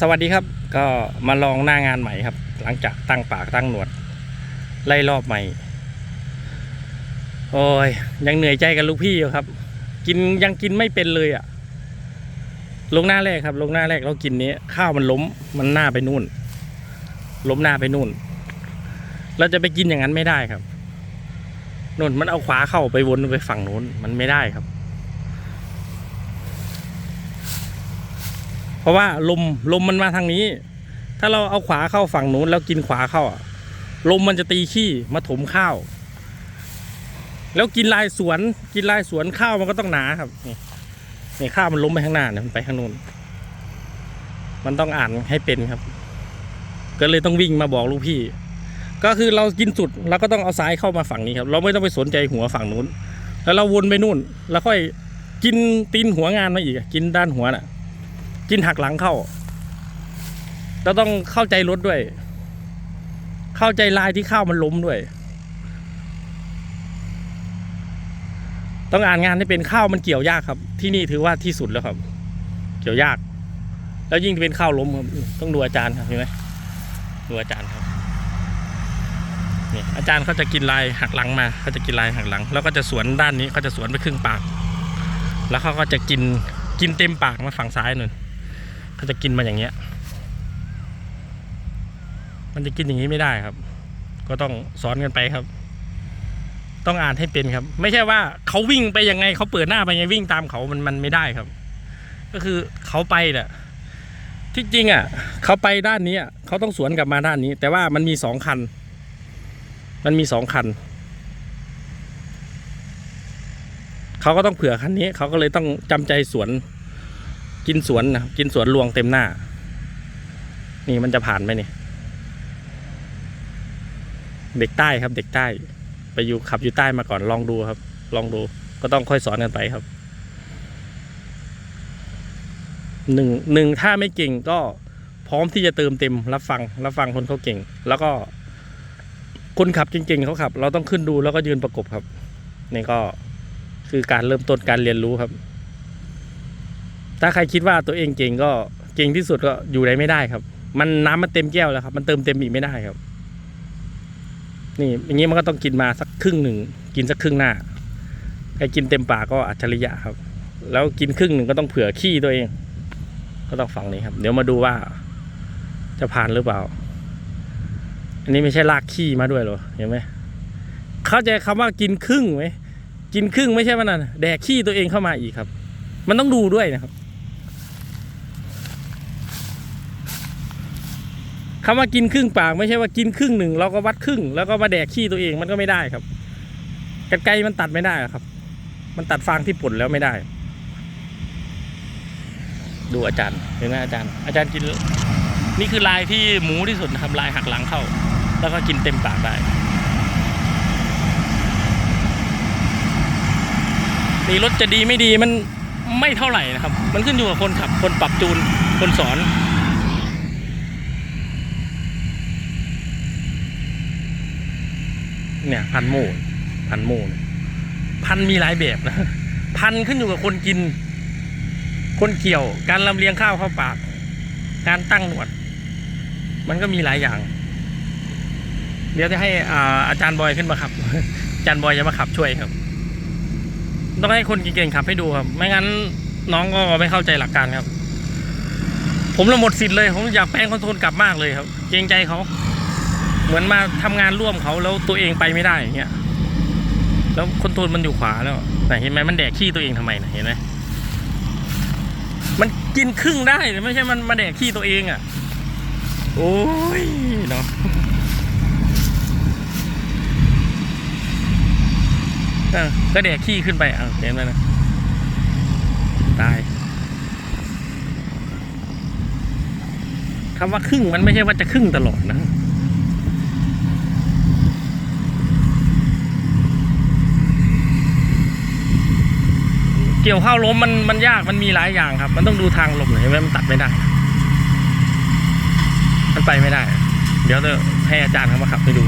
สวัสดีครับก็มาลองหน้างานใหม่ครับ หลังจากตั้งปากตั้งหนวด ไล่รอบใหม่ โอ้ยยังเหนื่อยใจกับลูกพี่อยู่ครับ กินยังกินไม่เป็นเลยอะ่ะ ลงหน้าแรกครับ ลงหน้าแรกเรากินนี้ ข้าวมันล้มมันหน้าไปนู่น ล้มหน้าไปนู่น เราจะไปกินอย่างนั้นไม่ได้ครับนู่นมันเอาขวาเข้าไปวนไปฝั่งนู้นมันไม่ได้ครับ เพ ราะว่าลมลมมันมาทางนี้ ถ้าเราเอาขวาเข้าฝั่งนู้นแล้วกินขวาเข้าอะลมมันจะตีขี้มาถมข้าว แล้วกินลายสวนกินลายสวนข้าวมันก็ต้องหนาครับนี่นี่ข้าวมันล้มไปข้างหน้าเนี่ยมันไปข้างนู้นมันต้องอ่านให้เป็นครับ ก็เลยต้องวิ่งมาบอกลูกพี่ ก็คือเรากินสุดเราก็ต้องเอาซ้ายเข้ามาฝั่งนี้ครับ เราไม่ต้องไปสนใจหัวฝั่งนู้น แล้วเราวนไปนู่น แล้วค่อยกินตีนหัวงานมาอีกกินด้านหัวน่ะ กินหักหลังเข้าเราต้องเข้าใจรถด้วย เข้าใจลายที่ข้าวมันล้มด้วย ต้องอ่านงานให้เป็นข้าวมันเกี่ยวยากครับ ที่นี่ถือว่าที่สุดแล้วครับ เกี่ยวยาก แล้วยิ่งเป็นข้าวล้มครับต้องดูอาจารย์ครับเห็นไหมดูอาจารย์ครับนี่อาจารย์เขาจะกินลายหักหลังมาเขาจะกินลายหักหลัง แล้วก็จะสวนด้านนี้เขาจะสวนไปครึ่งปาก แล้วเขาก็จะกินกินเต็มปากมาฝั่งซ้ายนู่น เขาจะกินมาอย่างเงี้ย มันจะกินอย่างนี้ไม่ได้ครับ ก็ต้องสอนกันไปครับ ต้องอ่านให้เป็นครับ ไม่ใช่ว่าเขาวิ่งไปยังไงเขาเปิดหน้าไปยังไงวิ่งตามเขามันมันไม่ได้ครับ ก็คือเขาไปน่ะที่จริงอะเขาไปด้านนี้เขาต้องสวนกลับมาด้านนี้ แต่ว่ามันมีสองคัน มันมีสองคันเขาก็ต้องเผื่อคันนี้เขาก็เลยต้องจำใจสวน กินสวนนะครับกินสวนลวงเต็มหน้า นี่มันจะผ่านไหมนี่ เด็กใต้ครับ เด็กใต้ ไปอยู่ขับอยู่ใต้มาก่อนลองดูครับ ลองดู ก็ต้องค่อยสอนกันไปครับหนึ่งหนึ่งถ้าไม่เก่งก็พร้อมที่จะเติมเต็มรับฟัง รับฟังคนเขาเก่ง แล้วก็คนขับเก่งๆเขาขับ เราต้องขึ้นดูแล้วก็ยืนประกบครับนี่ก็คือการเริ่มต้นการเรียนรู้ครับ ถ้าใครคิดว่าตัวเองเก่งก็เก่งที่สุดก็อยู่ได้ไม่ได้ครับ มันน้ำมันเต็มแก้วแล้วครับ มันเติมเต็มอีกไม่ได้ครับ นี่อย่างนี้มันก็ต้องกินมาสักครึ่งหนึ่งกินสักครึ่งหน้าใครกินเต็มปากก็อัจฉริยะครับ แล้วกินครึ่งหนึ่งก็ต้องเผื่อขี้ตัวเอง ก็ต้องฟังนี้ครับ เดี๋ยวมาดูว่า จะผ่านหรือเปล่า อันนี้ไม่ใช่ลากขี้มาด้วยหรอเห็นไหมเข้าใจคำว่ากินครึ่งไหมกินครึ่งไม่ใช่ว่านั่นแดกขี้ตัวเองเข้ามาอีกครับ มันต้องดูด้วยนะครับ คำว่ากินครึ่งปากไม่ใช่ว่ากินครึ่งหนึ่งเราก็วัดครึ่ง แล้วก็มาแดกขี้ตัวเองมันก็ไม่ได้ครับกันไกมันตัดไม่ได้ครับ มันตัดฟางที่ป่นแล้วไม่ได้ ดูอาจารย์เห็นไหมอาจารย์ อาจารย์กิน นี่คือลายที่หมูที่สุดนะครับลายหักหลังเข้า แล้วก็กินเต็มปากได้ นี่รถจะดีไม่ดีมันไม่เท่าไหร่นะครับ มันขึ้นอยู่กับคนขับ คนปรับจูน คนสอน เนี่ย พันหมูพันหมูเนี่ยพันมีหลายแบบนะ พันขึ้นอยู่กับคนกิน คนเกี่ยว การลำเลียงข้าวเข้าปาก การตั้งหนวด มันก็มีหลายอย่าง เดี๋ยวจะให้อาอาจารย์บอยขึ้นมาขับ อาจารย์บอยจะมาขับช่วยครับ ต้องให้คนเก่งๆขับให้ดูครับ ไม่งั้นน้องก็ไม่เข้าใจหลักการครับ ผมละหมดสิทธิ์เลย ผมอยากแปลงคอนโทรลกลับมากเลยครับ เกรงใจเขา เหมือนมาทำงานร่วมเขาแล้วตัวเองไปไม่ได้อย่างเงี้ยแล้วคนโทรลมันอยู่ขวาแล้วไหนเห็นไหมมันแดกขี้ตัวเองทำไมนะเห็นไหมมันกินครึ่งได้แต่ไม่ใช่มันมาแดกขี้ตัวเองอะ โอ้ยเนาะก็แดกขี้ขึ้นไปอะเห็นไหมนะตายคำว่าครึ่งมันไม่ใช่ว่าจะครึ่งตลอดนะ เกี่ยวข้าวล้มมันมันยากมันมีหลายอย่างครับ มันต้องดูทางลมเห็นไหมมันตัดไม่ได้ มันไปไม่ได้ เดี๋ยวจะให้อาจารย์เขามาขับไปดู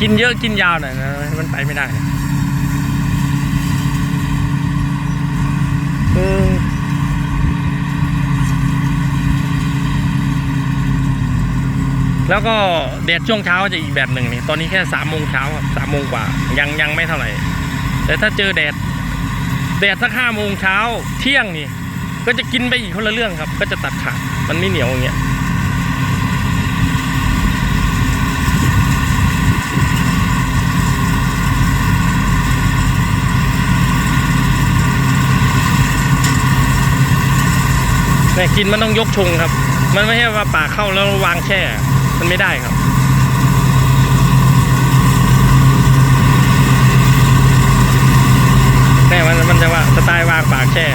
กินเยอะกินยาวหน่อยนะมันไปไม่ได้นะเออ แล้วก็แดดช่วงเช้าจะอีกแบบหนึ่งนี่ตอนนี้แค่สามโมงเช้าครับสามโมงกว่ายังยังไม่เท่าไหร่ แต่ถ้าเจอแดดแดดสักห้าโมงเช้าเที่ยงนี่ ก็จะกินไปอีกคนละเรื่องครับ ก็จะตัดขาดมันไม่เหนียวอย่างเงี้ยแต่ยกินมันต้องยกชงครับ มันไม่ใช่ว่าปากเข้าแล้ววางแช่ มันไม่ได้ครับแต่มันมันจะว่าสไตล์วางปากแช่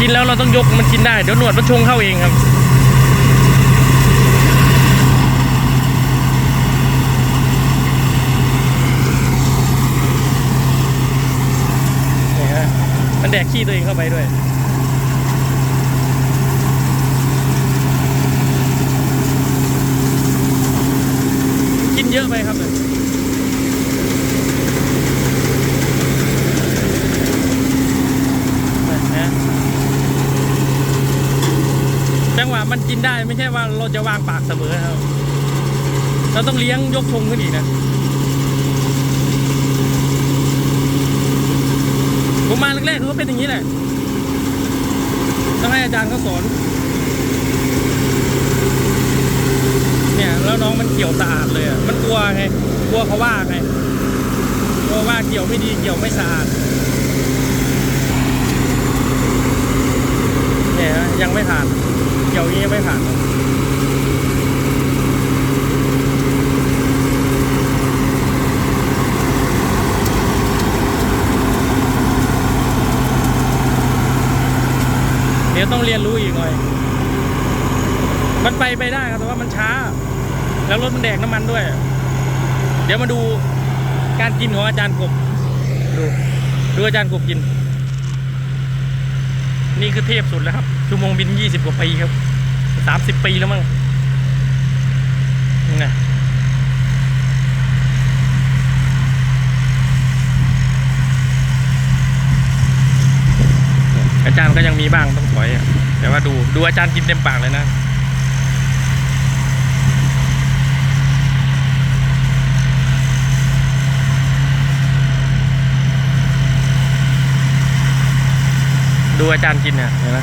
กินแล้วเราต้องยกมันกินได้เดี๋ยวหนวดมันชงเข้าเองครับนี่ฮะมันแดกขี้ตัวเองเข้าไปด้วย เยอะไปครับเนี่ยนะจังหวะมันกินได้ไม่ใช่ว่าเราจะวางปากเสมอครับ เราต้องเลี้ยงยกชงขึ้นอีกนะ ผมมาแรกๆเขาเป็นอย่างนี้แหละ ต้องให้อาจารย์เขาสอน เนี่ย แล้วน้องมันเกี่ยวสะอาดเลยอะมันกลัวไงกลัวเขาว่าไงกลัวว่าเกี่ยวไม่ดีเกี่ยวไม่สะอาดเนี่ยฮะยังไม่ผ่าน เกี่ยวนี้ยังไม่ผ่านเดี๋ยวต้องเรียนรู้อีกหน่อย มันไปไปได้ครับแต่ว่ามันช้า แล้วรถมันแดกน้ำมันด้วย เดี๋ยวมาดูการกินของอาจารย์กบดูดูอาจารย์กบกิน นี่คือเทพสุดแล้วครับ ชั่วโมงบินยี่สิบกว่าปีครับสามสิบปีแล้วมั้งนี่อาจารย์ก็ยังมีบ้างต้องถอยอะแต่ว่าดูดูอาจารย์กินเต็มปากเลยนะ อาจารย์กินเนี่ยเห็นไหม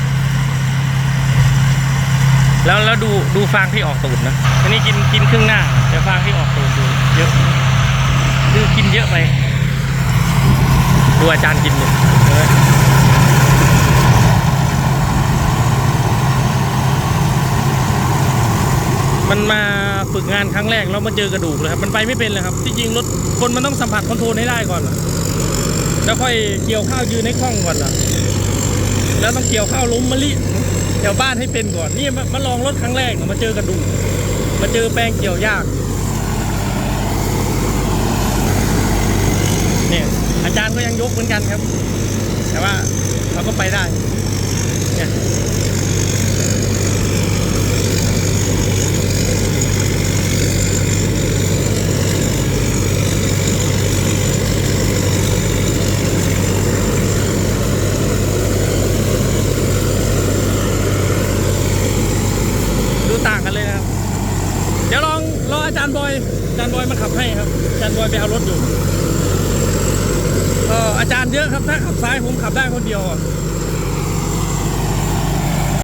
แล้วแล้วดูดูฟางที่ออกตูดนะอันนี้กินกินครึ่งหน้าแต่ฟางที่ออกตูดดูเยอะดูกินเยอะไปดูอาจารย์กินเนี่ยมันมาฝึกงานครั้งแรกแล้วมาเจอกระดูกเลยครับ มันไปไม่เป็นเลยครับ ที่จริงรถคนมันต้องสัมผัสคอนโทรลให้ได้ก่อน แล้วค่อยเกี่ยวข้าวยืนให้คล่องก่อนอะ แล้วต้องเกี่ยวข้าวล้มมะลิแถวบ้านให้เป็นก่อนนี่มาลองรถครั้งแรกเนี่ยมาเจอกระดูกมาเจอแปลงเกี่ยวยากเนี่ยอาจารย์ก็ยังยกเหมือนกันครับ แต่ว่าเราก็ไปได้ เนี่ยดูต่างกันเลยนะครับ เดี๋ยวลองรออาจารย์บอย อาจารย์บอยมาขับให้ครับ อาจารย์บอยไปเอารถอยู่ ก็อาจารย์เย อะครับถ้าขับซ้ายผมขับได้คนเดียวอะ